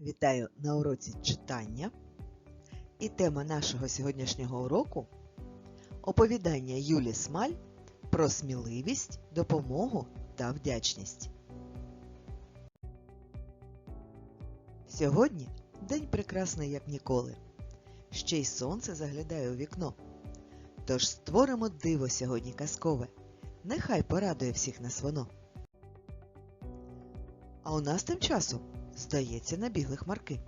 Вітаю на уроці читання. І тема нашого сьогоднішнього уроку оповідання Юлі Смаль про сміливість, допомогу та вдячність. Сьогодні день прекрасний як ніколи. Ще й сонце заглядає у вікно. Тож створимо диво сьогодні казкове. Нехай порадує всіх нас воно. А у нас тим часом, здається, набігли хмарки.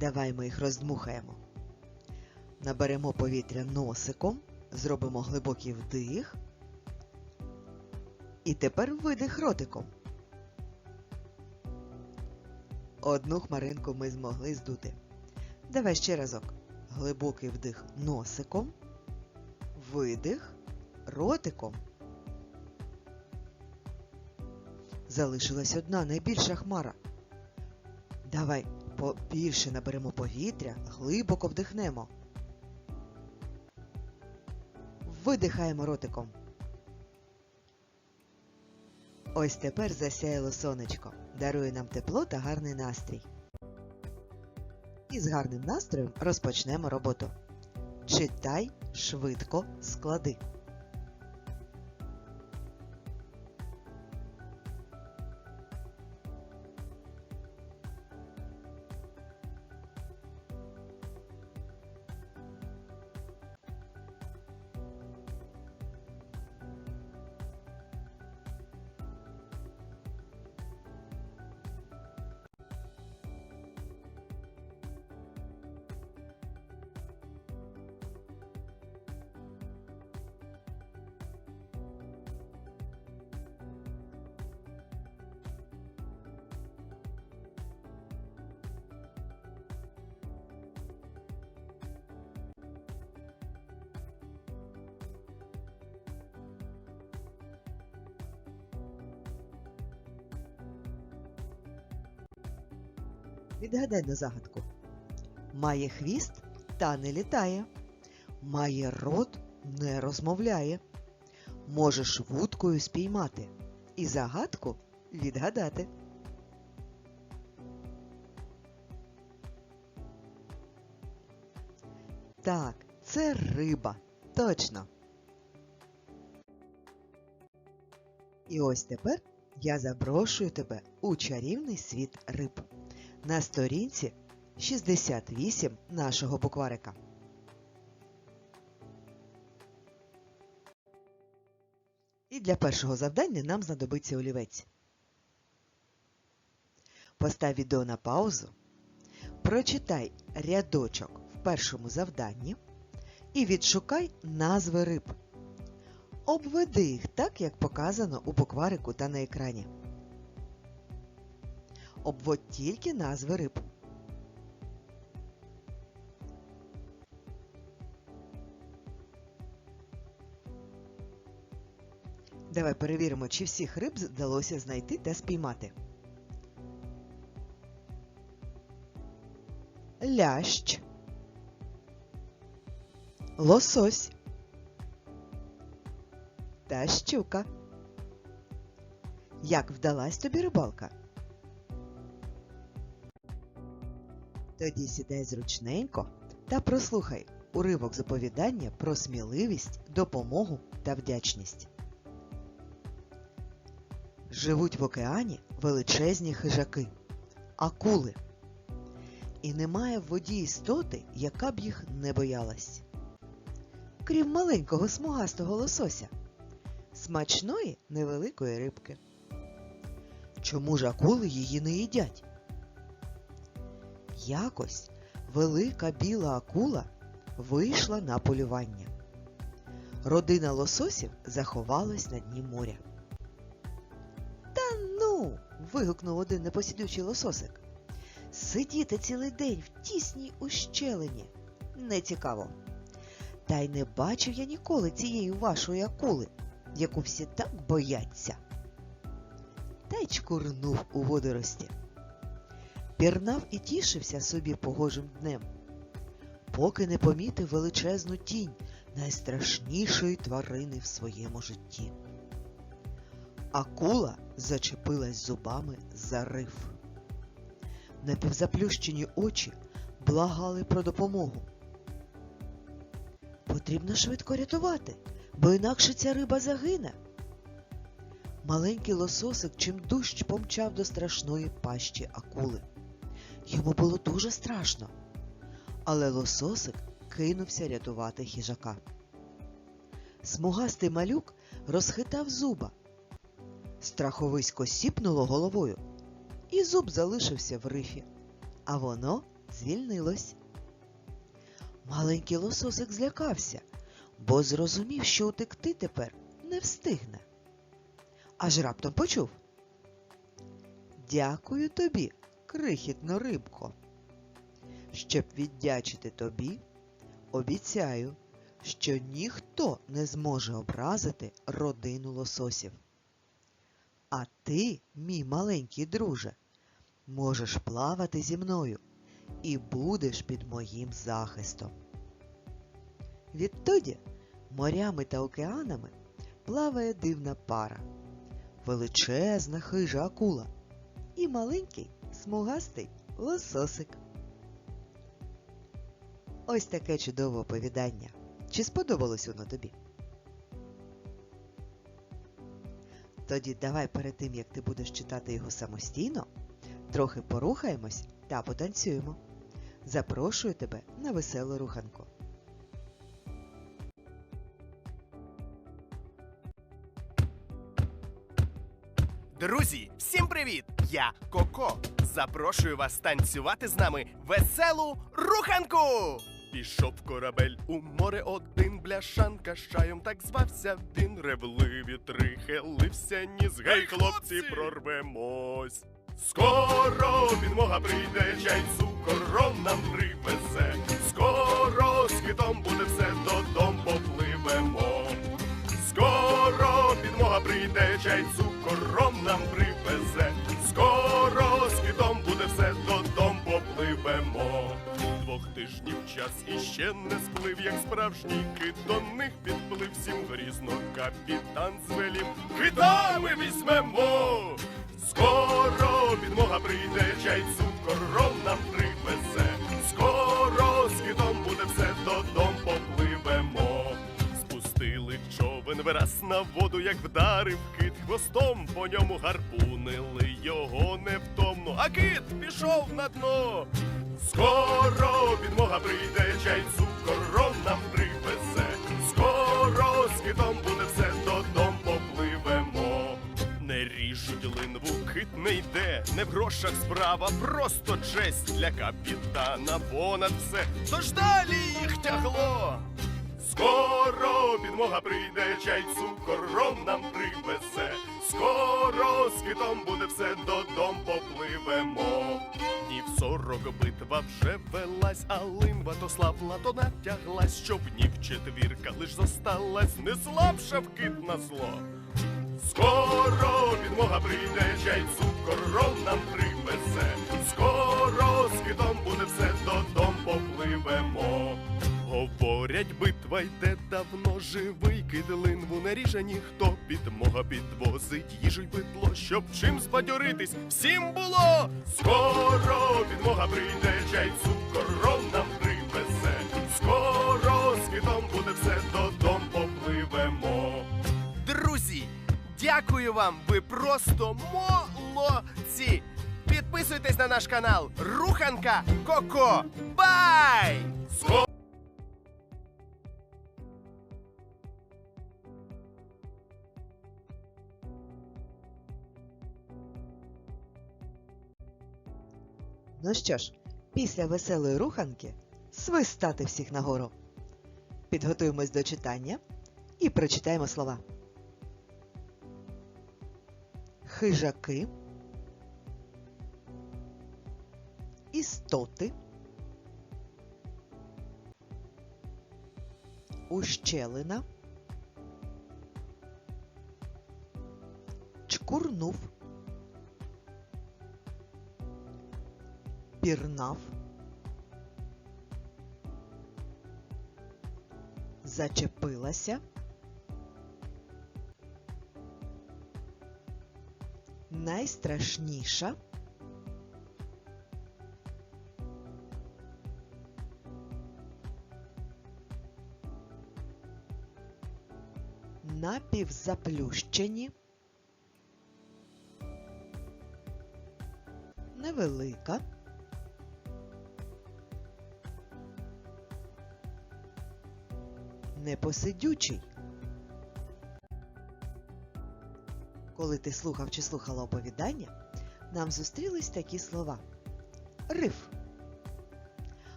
Давай ми їх роздмухаємо. Наберемо повітря носиком, зробимо глибокий вдих. І тепер видих ротиком. Одну хмаринку ми змогли здути. Давай ще разок. Глибокий вдих носиком, видих ротиком. Залишилась одна найбільша хмара. Давай побільше наберемо повітря, глибоко вдихнемо. Видихаємо ротиком. Ось тепер засяяло сонечко, дарує нам тепло та гарний настрій. І з гарним настроєм розпочнемо роботу. Читай швидко склади. Відгадай на загадку. Має хвіст та не літає. Має рот не розмовляє. Можеш вудкою спіймати і загадку відгадати. Так, це риба. Точно. І ось тепер я запрошую тебе у чарівний світ риб на сторінці 68 нашого букварика. І для першого завдання нам знадобиться олівець. Постав відео на паузу, прочитай рядочок в першому завданні і відшукай назви риб. Обведи їх так, як показано у букварику та на екрані. Обводь тільки назви риб. Давай перевіримо, чи всіх риб вдалося знайти та спіймати. Лящ. Лосось. Та щука. Як вдалась тобі рибалка? Тоді сідай зручненько та прослухай уривок з оповідання про сміливість, допомогу та вдячність. Живуть в океані величезні хижаки, акули. І немає в воді істоти, яка б їх не боялась. Крім маленького смугастого лосося, смачної невеликої рибки. Чому ж акули її не їдять? Якось велика біла акула вийшла на полювання. Родина лососів заховалась на дні моря. Та ну. вигукнув один непосідючий лососик. Сидіти цілий день в тісній ущелині. Нецікаво. Та й не бачив я ніколи цієї вашої акули, яку всі так бояться. Та й чкурнув у водорості пірнав і тішився собі погожим днем, поки не помітив величезну тінь найстрашнішої тварини в своєму житті. Акула зачепилась зубами за риф. Напівзаплющені очі благали про допомогу. Потрібно швидко рятувати, бо інакше ця риба загине. Маленький лососик чим дужч помчав до страшної пащі акули. Йому було дуже страшно, але лососик кинувся рятувати хижака. Смугастий малюк розхитав зуба. Страховисько сіпнуло головою, і зуб залишився в рифі, а воно звільнилось. Маленький лососик злякався, бо зрозумів, що утекти тепер не встигне. Аж раптом почув. Дякую тобі, крихітно рибко. Щоб віддячити тобі, обіцяю, що ніхто не зможе образити родину лососів. А ти, мій маленький друже, можеш плавати зі мною і будеш під моїм захистом. Відтоді морями та океанами плаває дивна пара, величезна хижа акула і маленький смугастий лососик. Ось таке чудове оповідання. Чи сподобалось воно тобі? Тоді давай перед тим, як ти будеш читати його самостійно, трохи порухаємось та потанцюємо. Запрошую тебе на веселу руханку. Друзі, всім привіт! Я Коко. Запрошую вас танцювати з нами веселу руханку. Пішов корабель у море один бляшанка з чаєм так звався він ревливі три хилився ніс. Гей, хлопці, прорвемось. Скоро підмога прийде, чай цукором нам справжній кит до них підплив всім грізно капітан звелів. Китами візьмемо. Скоро підмога прийде, чай цукором нам привезе. Скоро з китом буде все, додому попливемо. Спустили човен вираз на воду, як вдарив кит хвостом, по ньому гарпунили його невтомно, а кит пішов на дно. Скоро підмога прийде, чай цукором нам привезе. Скоро з китом буде все, додому попливемо. Не ріжуть линву, кит не йде, не в грошах справа, просто честь для капітана понад все. Тож далі їх тягло. Скоро підмога прийде, чай цукором нам привезе. Скоро з китом буде все, додому попливемо. Днів сорок битва вже велась, а линва то слабла, то натяглась, щоб днів четвірка лиш зосталась, не слабша в кит на зло. Скоро підмога прийде, чай цукором нам привезе. Скоро з китом буде все, додому попливемо. Говорять, битва йде давно, живий кид линву не ріже ніхто. Підмога підвозить їжу й битло, щоб чим збадьоритись всім було. Скоро підмога прийде, чай цукором нам привезе. Скоро з китом буде все, додому попливемо. Друзі, дякую вам! Ви просто молодці! Підписуйтесь на наш канал Руханка Коко. Бай! Ну що ж, після веселої руханки свистати всіх нагору. Підготуємось до читання і прочитаємо слова. Хижаки, істоти, ущелина, чкурнув. пірнав, зачепилася, найстрашніша. Напівзаплющені, невелика. Непосидючий. Коли ти слухав чи слухала оповідання, нам зустрілись такі слова. Риф.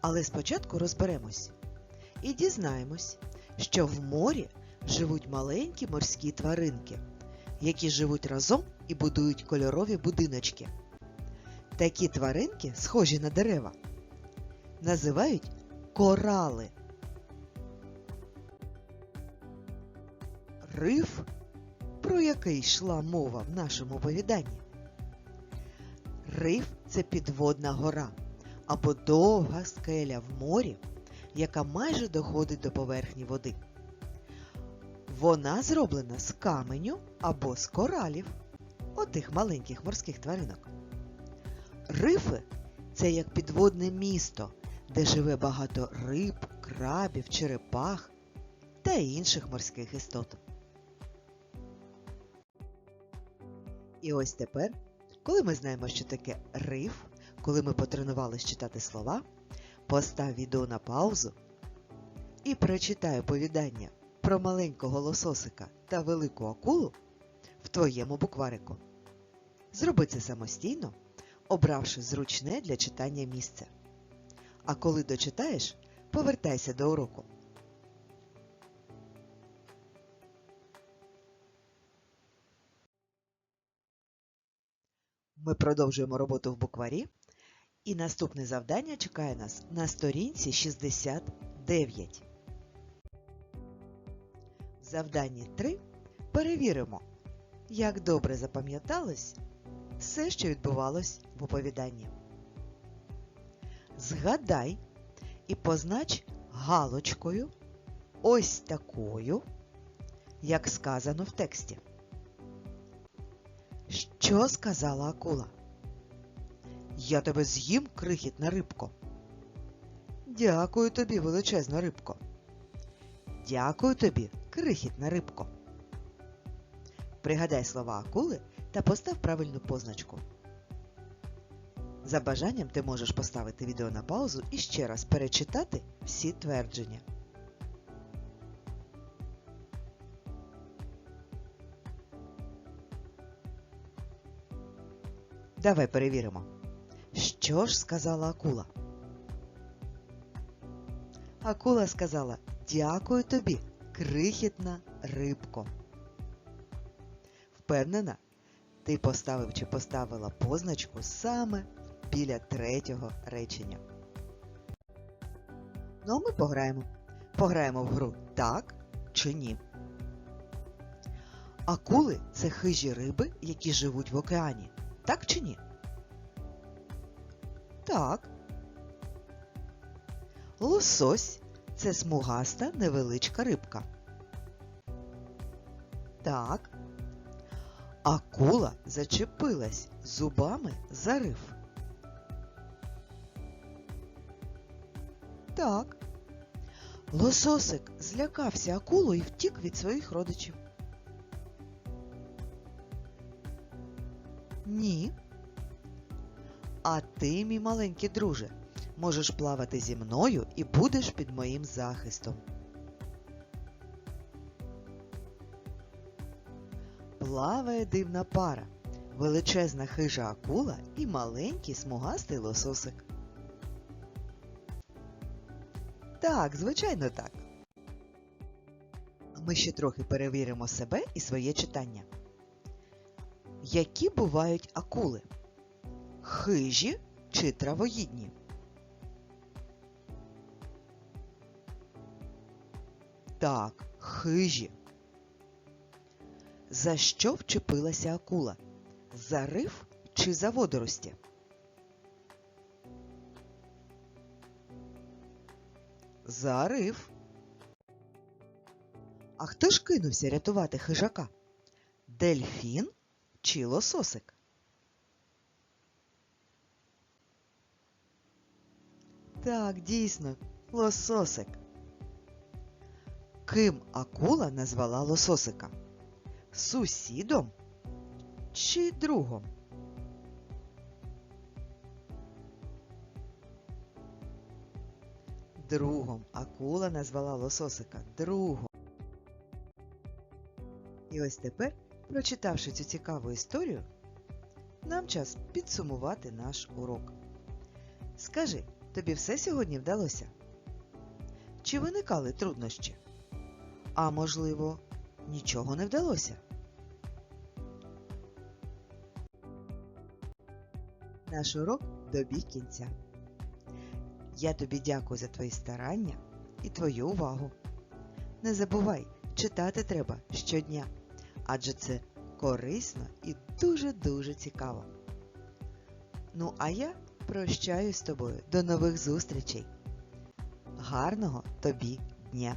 Але спочатку розберемось і дізнаємось, що в морі живуть маленькі морські тваринки, які живуть разом і будують кольорові будиночки. Такі тваринки, схожі на дерева, називають корали. Риф, про який йшла мова в нашому оповіданні. Риф це підводна гора або довга скеля в морі, яка майже доходить до поверхні води. Вона зроблена з каменю або з коралів, отих маленьких морських тваринок. Рифи це як підводне місто, де живе багато риб, крабів, черепах та інших морських істот. І ось тепер, коли ми знаємо, що таке риф, коли ми потренувались читати слова, постав відео на паузу і прочитай оповідання про маленького лососика та велику акулу в твоєму букварику. Зроби це самостійно, обравши зручне для читання місце. А коли дочитаєш, повертайся до уроку. Ми продовжуємо роботу в букварі, і наступне завдання чекає нас на сторінці 69. В завданні 3 перевіримо, як добре запам'яталось все, що відбувалось в оповіданні. Згадай і познач галочкою ось такою, як сказано в тексті. Що сказала акула? Я тебе з'їм, крихітна рибко. Дякую тобі, величезна рибко. Дякую тобі, крихітна рибко. Пригадай слова акули та постав правильну позначку. За бажанням ти можеш поставити відео на паузу і ще раз перечитати всі твердження. Давай перевіримо. Що ж сказала акула? Акула сказала Дякую тобі, крихітна рибко. Впевнена, ти поставив чи поставила позначку саме біля третього речення. Ну, а ми пограємо. Пограємо в гру так чи ні. Акули це хижі риби, які живуть в океані. Так чи ні? Так. Лосось це смугаста невеличка рибка. Так. Акула зачепилась зубами за риф. Так. Лососик злякався акулу і втік від своїх родичів. Ні. А ти, мій маленький друже, можеш плавати зі мною і будеш під моїм захистом. Плаває дивна пара, величезна хижа акула і маленький смугастий лососик. Так, звичайно так. Ми ще трохи перевіримо себе і своє читання. Які бувають акули? Хижі чи травоїдні? Так, хижі. За що вчепилася акула? За риф чи за водорості? За риф. А хто ж кинувся рятувати хижака? Дельфін чи лососик? Так, дійсно, лососик. Ким акула назвала лососика? Сусідом чи другом? Другом акула назвала лососика другом. І ось тепер, прочитавши цю цікаву історію, нам час підсумувати наш урок. Скажи, тобі все сьогодні вдалося? Чи виникали труднощі? А можливо, нічого не вдалося? Наш урок добіг кінця. Я тобі дякую за твої старання і твою увагу. Не забувай, читати треба щодня, адже це корисно і дуже-дуже цікаво. Ну, а я прощаюсь з тобою. До нових зустрічей. Гарного тобі дня!